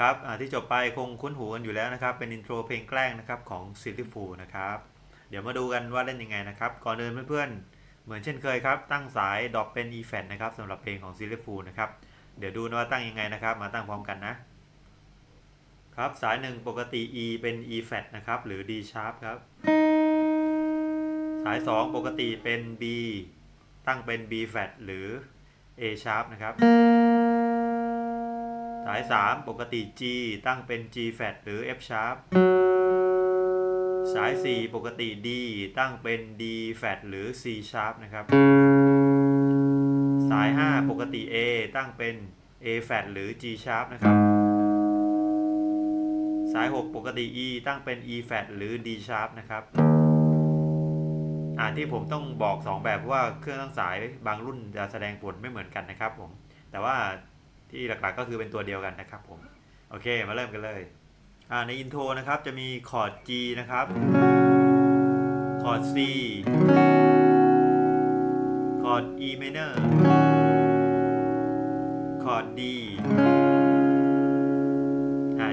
ครับที่จบไปคงคุ้นหูกันอยู่แล้วนะครับ เป็นอินโทรเพลงแกล้งนะครับของซิลลี่ฟูนะครับ เดี๋ยวมาดูกันว่าเล่นยังไงนะครับ ก่อนอื่นเพื่อนๆ เหมือนเช่นเคยครับ ตั้งสายดอปเป็น e f e t นะครับสำหรับเพลงของซิลลี่ฟูนะครับ เดี๋ยวดูนะว่าตั้งยังไงนะครับ มาตั้งพร้อมกันนะครับสายหนึ่งปกติ e เป็น e flat นะครับหรือ d sharp ครับสาย 2 ปกติเป็น b ตั้งเป็น b flat หรือ a sharp นะครับ สาย 3 ปกติ G ตั้งเป็น G flat หรือ F sharp สาย 4 ปกติ D ตั้งเป็น D flat หรือ C sharp นะครับ สาย 5 ปกติ A ตั้งเป็น A flat หรือ G sharp นะครับ สาย 6 ปกติ E ตั้งเป็น E flat หรือ D sharp นะครับอ่าที่ผมต้องบอก 2 แบบเพราะว่าเครื่องตั้งสายบางรุ่นจะแสดงผลไม่เหมือนกันนะครับผม แต่ว่า ที่หลักๆก็คือเป็นตัวเดียวกันนะครับผม โอเคมาเริ่มกันเลยในอินโทรนะครับจะมีคอร์ด G นะครับ คอร์ด C คอร์ด E minor คอร์ด D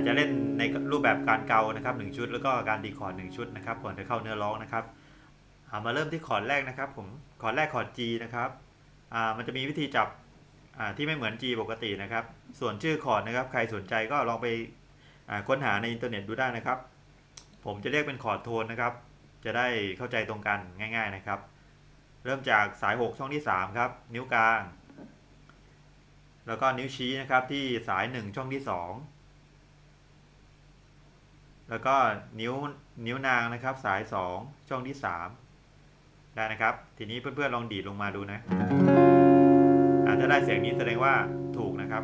จะเล่นในรูปแบบการเกานะครับ1ชุด แล้วก็การดีคอร์ด1ชุดนะครับก่อนจะเข้าเนื้อร้องนะครับามาเริ่มที่คอร์ดแรกนะครับผมคอร์ดแรกคอร์ด G นะครับมันจะมีวิธีจับ ที่ไม่เหมือน G ปกตินะครับ ส่วนชื่อคอร์ดนะครับ ใครสนใจก็ลองไปค้นหาในอินเทอร์เน็ตดูได้นะครับ ผมจะเรียกเป็นคอร์ดโทนนะครับ จะได้เข้าใจตรงกันง่าย ๆนะครับ เริ่มจากสาย 6 ช่องที่ 3 ครับ นิ้วกลาง แล้วก็นิ้วชี้นะครับที่สาย 1 ช่องที่ 2 แล้วก็นิ้วนิ้วนางนะครับสาย 2 ช่องที่ 3 ได้นะครับ ทีนี้เพื่อนๆลองดีดลงมาดูนะ ถ้าได้เสียงนี้แสดงว่าถูกนะครับ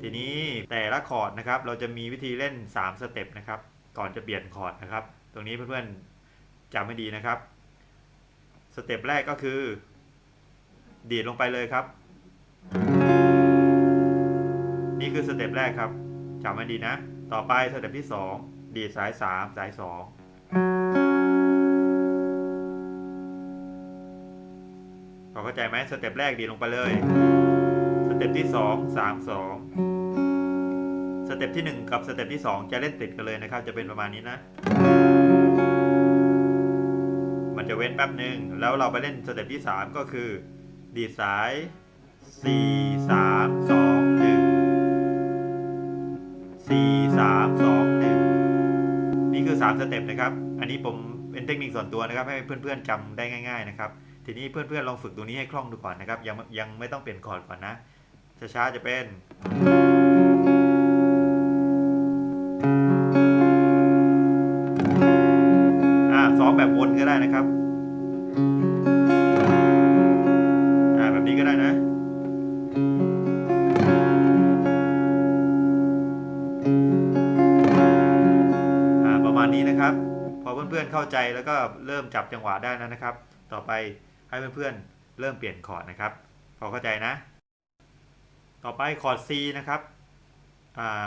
ทีนี้แต่ละคอร์ดนะครับ เราจะมีวิธีเล่น 3 สเต็ปนะครับ ก่อนจะเปลี่ยนคอร์ดนะครับ ตรงนี้เพื่อนๆจำให้ดีนะครับ สเต็ปแรกก็คือ ดีดลงไปเลยครับ นี่คือสเต็ปแรกครับจำให้ดีนะ ต่อไปสเต็ปที่ 2 ดีดสาย 3 สาย 2 พอเข้าใจไหมสเต็ปแรกดีลงไปเลย สเต็ปที่สองสามสองสเต็ปที่หนึ่งกับสเต็ปที่สองจะเล่นติดกันเลยนะครับ จะเป็นประมาณนี้นะ มันจะเว้นแป๊บหนึ่งแล้วเราไปเล่นสเต็ปที่สามก็คือ ดีดสายสี่สามสองหนึ่งสี่สามสองหนึ่งนี่คือสามสเต็ปนะครับ อันนี้ผมเป็นเทคนิคส่วนตัวนะครับ ให้เพื่อนๆจำได้ง่าย ๆนะครับ ทีนี้เพื่อนๆลองฝึกตรงนี้ให้คล่องดูก่อนนะครับ ยังยังไม่ต้องเปลี่ยนคอร์ดก่อนนะ ช้าๆจะเป็น อ่าซ้อมแบบวนก็ได้นะครับ อ่าแบบนี้ก็ได้นะอ่าประมาณนี้นะครับ พอเพื่อนๆเข้าใจแล้วก็เริ่มจับจังหวะได้แล้วนะครับ ต่อไป ให้เพื่อนๆเริ่มเปลี่ยนคอร์ดนะครับพอเข้าใจนะ ต่อไปคอร์ด C นะครับ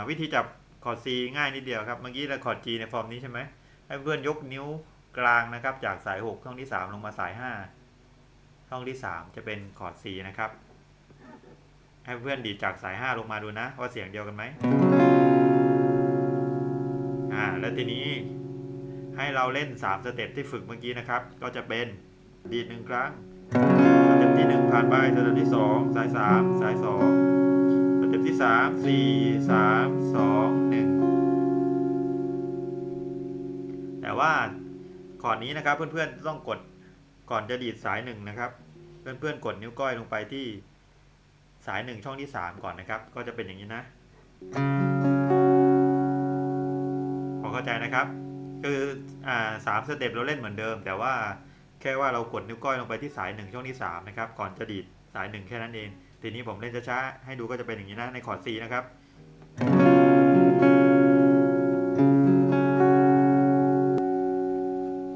วิธีจับคอร์ด C ง่ายนิดเดียวครับเมื่อกี้เราคอร์ด G ในฟอร์มนี้ใช่ไหมให้เพื่อนยกนิ้วกลางนะครับ จากสาย 6 ช่องที่ 3 ลงมาสาย 5 ช่องที่ 3 จะเป็นคอร์ด C นะครับ ให้เพื่อนดีจากสาย 5 ลงมาดูนะ ว่าเสียงเดียวกันไหมอ่าแล้วทีนี้ให้เราเล่น 3 สเต็ปที่ฝึกเมื่อกี้นะครับ ก็จะเป็น ดีดหนึ่งครั้งสเต็ปที่1ผ่านไปสเต็ปที่2สาย3สาย2สเต็ปที่3 4 3 2 1แต่ว่าคอร์ดนี้นะครับเพื่อนๆต้องกดก่อนจะดีดสายหนึ่งนะครับ เพื่อนๆกดนิ้วก้อยลงไปที่สายหนึ่งช่องที่ 3 ก่อนนะครับ ก็จะเป็นอย่างนี้นะพอเข้าใจนะครับ คืออ่าสามสเต็ปเราเล่นเหมือนเดิม แต่ว่า แค่ว่าเรากดนิ้วก้อยลงไปที่สายหนึ่งช่องที่3นะครับ ก่อนจะดีดสายหนึ่งแค่นั้นเอง ทีนี้ผมเล่นช้าๆ ให้ดูก็จะเป็นอย่างนี้นะ ในคอร์ด C นะครับ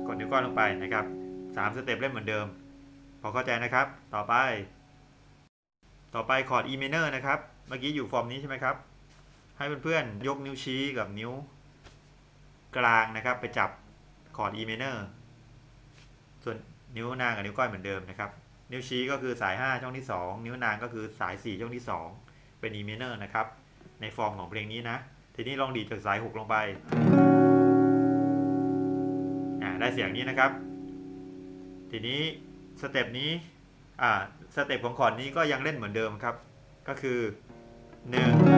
กดนิ้วก้อยลงไปนะครับสามสเต็ปเล่นเหมือนเดิม พอเข้าใจนะครับ ต่อไป ต่อไปคอร์ด E minor นะครับ เมื่อกี้อยู่ฟอร์มนี้ใช่ไหมครับ ให้เพื่อนๆ ยกนิ้วชี้กับนิ้วกลางนะครับ ไปจับคอร์ด E minor ส่วนนิ้วนางกับนิ้วก้อยเหมือนเดิมนะครับ นิ้วชี้ก็คือสาย 5 ช่องที่ 2 นิ้วนางก็คือสาย 4 ช่องที่ 2 เป็น E minor นะครับ ในฟอร์มของเพลงนี้นะ ทีนี้ลองดีจากสาย 6 ลงไป ได้เสียงนี้นะครับ ทีนี้สเต็ปนี้อ่าสเต็ปของขอร์นี้ก็ยังเล่นเหมือนเดิมครับ ก็คือ 1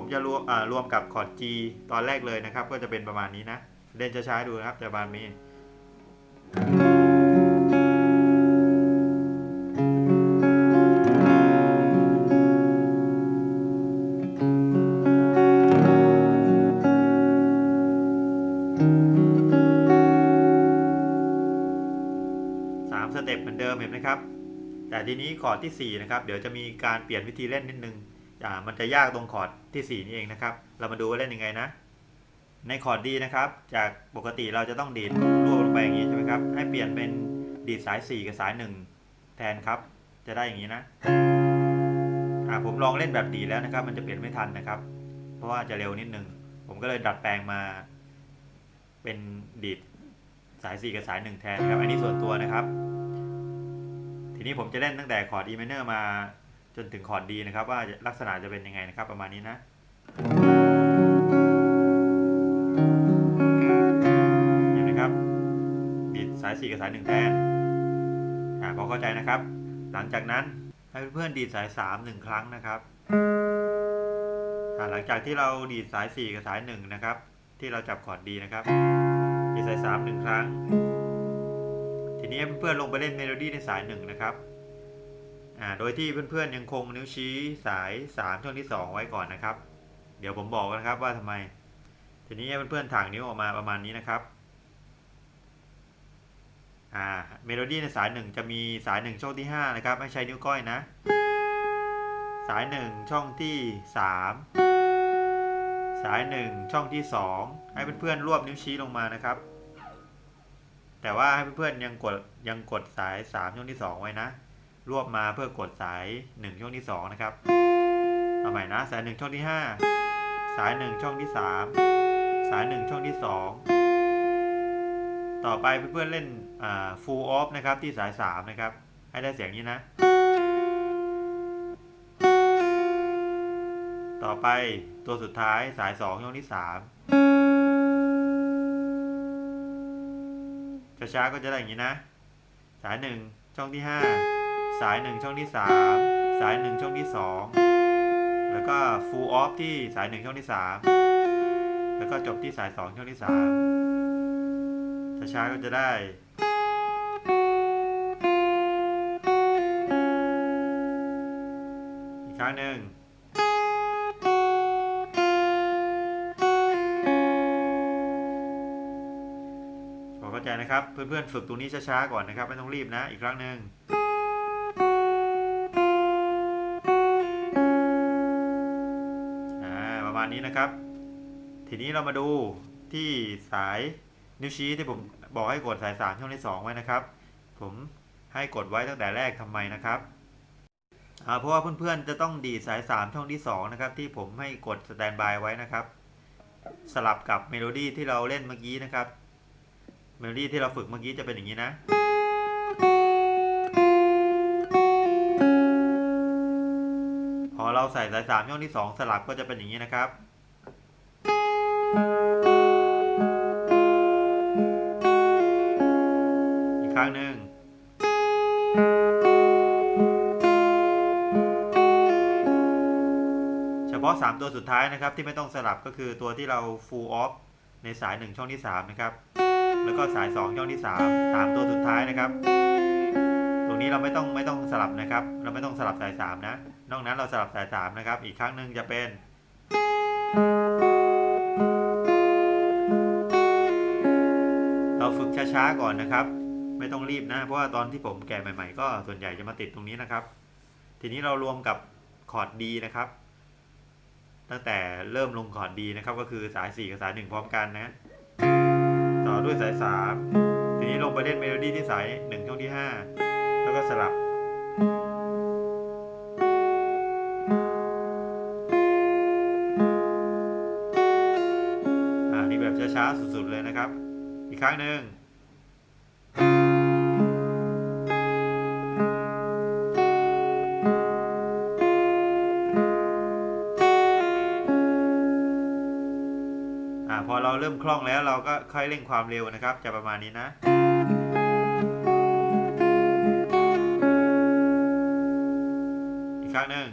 ผมจะรวมอ่ารวมกับคอร์ด G ตอนแรกเลยนะครับ ก็จะเป็นประมาณนี้นะ เล่นช้าๆดูนะครับจะประมาณนี้สามสเต็ปเหมือนเดิมเห็นไหมครับ แต่ทีนี้คอร์ดที่ 4 นะครับ เดี๋ยวจะมีการเปลี่ยนวิธีเล่นนิดนึง อ่ามันจะยากตรงคอร์ดที่ 4 นี่เองนะครับ เรามาดูว่าเล่นยังไงนะ ในคอร์ดดีนะครับ จากปกติเราจะต้องดีดรวบลงไปอย่างนี้ใช่ไหมครับ ให้เปลี่ยนเป็นดีดสาย 4 กับสาย 1 แทนครับ จะได้อย่างนี้นะอ่าผมลองเล่นแบบดีแล้วนะครับ มันจะเปลี่ยนไม่ทันนะครับ เพราะว่าจะเร็วนิดนึง ผมก็เลยดัดแปลงมา เป็นดีดสาย 4 กับสาย 1 แทนนะครับ อันนี้ส่วนตัวนะครับ ทีนี้ผมจะเล่นตั้งแต่คอร์ด E minor มา จนถึงคอร์ด D นะครับ ว่าลักษณะจะเป็นยังไงนะครับ ประมาณนี้นะเห็นไหมครับดีดสาย4กับสาย1แทนอ่าพอเข้าใจนะครับ หลังจากนั้นให้เพื่อนๆดีดสาย 3 1 ครั้งนะครับอ่าหลังจากที่เราดีดสาย 4 กับสาย 1 นะครับ ที่เราจับคอร์ด D นะครับ ดีดสาย3 1 ครั้ง ทีนี้เพื่อนๆลงไปเล่นเมโลดี้ในสาย 1 นะครับ อ่าโดยที่เพื่อนๆยังคงนิ้วชี้สาย 3 ช่วงที่ 2 ไว้ก่อนนะครับ เดี๋ยวผมบอกนะครับว่าทำไม ทีนี้เพื่อนๆถ่างนิ้วออกมาประมาณนี้นะครับอ่าเมโลดี้ในสาย 1 จะมีสาย 1 ช่องที่ 5 นะครับ ให้ใช้นิ้วก้อยนะ สาย 1 ช่องที่ 3 สาย 1 ช่องที่ 2 ให้เพื่อนๆรวบนิ้วชี้ลงมานะครับ แต่ว่าให้เพื่อนๆยังกดยังกดสาย 3 ช่องที่ 2 ไว้นะ รวบมาเพื่อกดสาย 1 ช่องที่ 2 นะครับ เอาใหม่นะ สาย 1 ช่องที่ 5 สาย 1 ช่องที่ 3 สาย 1 ช่องที่ 2 ต่อไปเพื่อนๆเล่นอ่า full off นะครับ ที่สาย 3 นะครับ ให้ได้เสียงนี้นะ ต่อไปตัวสุดท้ายสาย 2 ช่องที่ 3 ช้าๆก็จะได้อย่างนี้นะ สาย 1 ช่องที่ 5 สาย 1 ช่องที่ 3 สาย 1 ช่องที่ 2 แล้วก็ full off ที่สาย 1 ช่องที่ 3 แล้วก็จบที่สาย 2 ช่องที่ 3 ช้าๆก็จะได้อีกครั้งหนึ่งพอเข้าใจนะครับ เพื่อนๆ ฝึกตรงนี้ช้าๆ ก่อนนะครับ ไม่ต้องรีบนะ อีกครั้งหนึ่ง นี้นะครับ ทีนี้เรามาดูที่สายนิ้วชี้ที่ผมบอกให้กดสาย3ช่องที่ 2 ไว้นะครับ ผมให้กดไว้ตั้งแต่แรกทำไมนะครับเพราะว่าเพื่อนๆจะต้องดีสาย 3 ช่องที่2นะครับที่ผมให้กดสแตนบายไว้นะครับ สลับกับเมโลดี้ที่เราเล่นเมื่อกี้นะครับ เมโลดี้ที่เราฝึกเมื่อกี้จะเป็นอย่างนี้นะ เราใส่สายสามช่องที่สองสลับก็จะเป็นอย่างนี้นะครับ อีกครั้งหนึ่งเฉพาะ 3 ตัวสุดท้ายนะครับที่ไม่ต้องสลับก็คือตัวที่เรา full off ในสาย 1 ช่องที่ 3 นะครับ แล้วก็สาย 2 ช่องที่ 3 3 ตัวสุดท้ายนะครับ รงนี้เราไม่ต้องไม่ต้องสลับนะครับ เราไม่ต้องสลับสาย3นะ นอกนั้นเราสลับสาย3นะครับ อีกครั้งหนึ่งจะเป็น เราฝึกช้าๆก่อนนะครับ ไม่ต้องรีบนะ เพราะว่าตอนที่ผมแก่ใหม่ ๆ ก็ส่วนใหญ่จะมาติดตรงนี้นะครับ ทีนี้เรารวมกับคอร์ด D นะครับ ตั้งแต่เริ่มลงคอร์ด D นะครับ ก็คือสาย4กับสาย1พร้อมกันนะ ต่อด้วยสาย3ทีนี้ลงไปเล่นเมโลดี้ที่สาย1ช่องที่5 แล้วก็สลับ อ่า นี่แบบช้าๆ สุดๆ เลยนะครับ อีกครั้งหนึ่งพอเราเริ่มคล่องแล้วเราก็ค่อยเร่งความเร็วนะครับ จะประมาณนี้นะ อีกครั้งหนึ่ง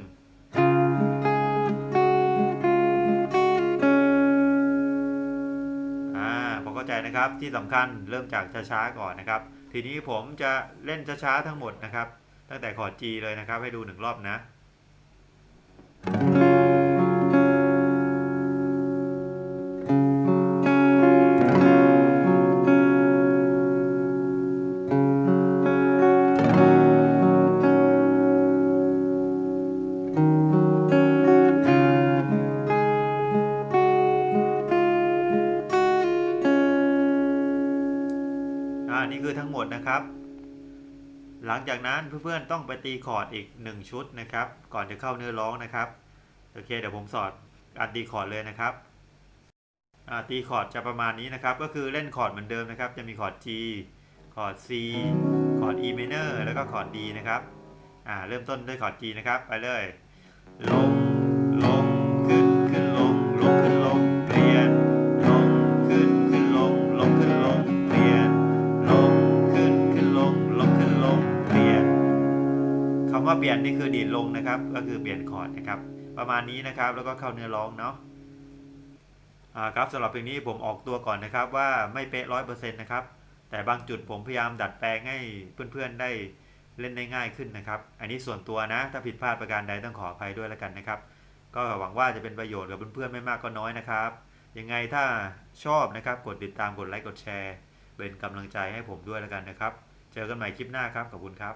อ่าผมเข้าใจนะครับที่สำคัญเริ่มจากช้าๆก่อนนะครับ ทีนี้ผมจะเล่นช้าๆทั้งหมดนะครับ ตั้งแต่คอร์ด G เลยนะครับ ให้ดูหนึ่งรอบนะ หมดนะครับ หลังจากนั้นเพื่อนๆต้องไปตีคอร์ดอีก 1 ชุดนะครับ ก่อนจะเข้าเนื้อร้องนะครับโอเคเดี๋ยวผมสอนการตีคอร์ดเลยนะครับอ่าตีคอร์ดจะประมาณนี้นะครับ ก็คือเล่นคอร์ดเหมือนเดิมนะครับ จะมีคอร์ด G คอร์ด C คอร์ด E minor แล้วก็คอร์ด D นะครับอ่าเริ่มต้นด้วยคอร์ด G นะครับ ไปเลยลง ว่าเปลี่ยนนี่คือดีดลงนะครับ ก็คือเปลี่ยนคอร์ดนะครับ ประมาณนี้นะครับ แล้วก็เข้าเนื้อร้องเนาะอ่าครับสำหรับเพลงนี้ผมออกตัวก่อนนะครับ ว่าไม่เป๊ะร้อยเปอร์เซ็นต์นะครับ แต่บางจุดผมพยายามดัดแปลงให้เพื่อนๆได้เล่นได้ง่ายขึ้นนะครับ อันนี้ส่วนตัวนะ ถ้าผิดพลาดประการใดต้องขออภัยด้วยแล้วกันนะครับ ก็หวังว่าจะเป็นประโยชน์กับเพื่อนๆไม่มากก็น้อยนะครับ ยังไงถ้าชอบนะครับกดติดตามกดไลค์กดแชร์ เป็นกำลังใจให้ผมด้วยแล้วกันนะครับ เจอกันใหม่คลิปหน้าครับขอบคุณครับ